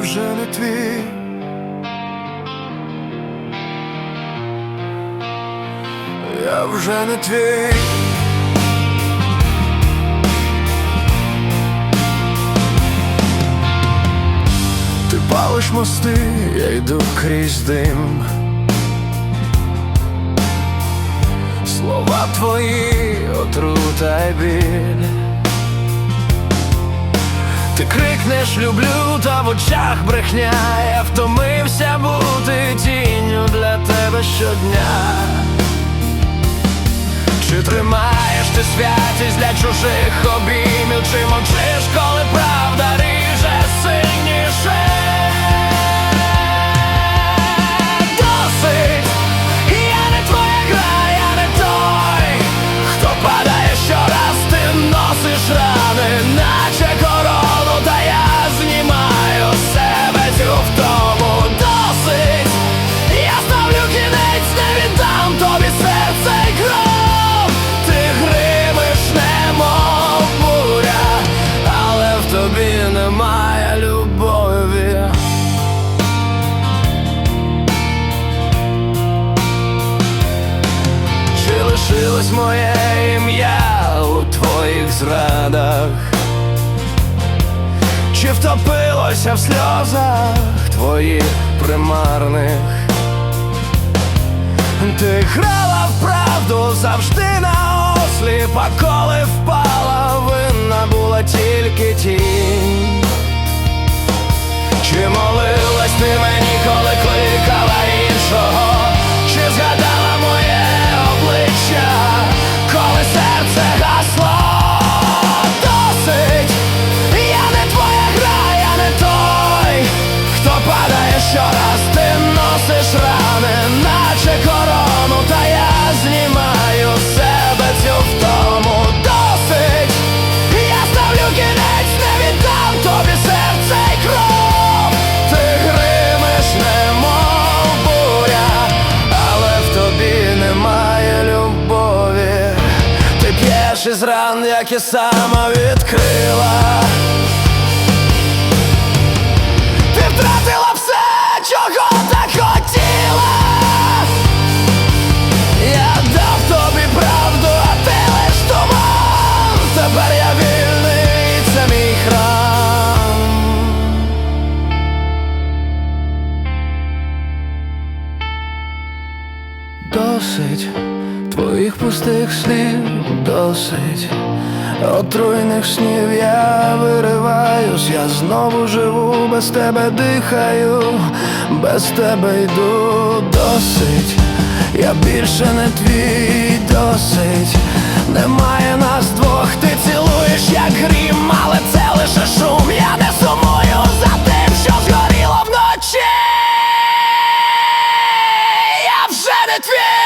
вже не твій. Я вже не твій. Ти палиш мости, я йду крізь дим. Слова твої, отрута й біль. Ти крикнеш люблю, та в очах брехня. Я втомився бути тінню для тебе щодня. Чи тримаєш ти святість для чужих обіймів, чи мовчиш, коли правда лишилось моє ім'я у твоїх зрадах? Чи втопилося в сльозах твоїх примарних? Ти грала в правду завжди на осліп, а коли впала, п'єш із ран, як і сама відкрила. Ти втратила все, чого так хотіла. Я дав тобі правду, а ти лиш туман. Тепер я вільний, і це мій храм. Досить Твоїх пустих слів досить. Отруйних снів я вириваюсь, я знову живу, без тебе дихаю, без тебе йду. Досить, я більше не твій досить, немає нас двох, ти цілуєш, як грім, але це лише шум, я не сумую за тим, що згоріло вночі. Я вже не твій.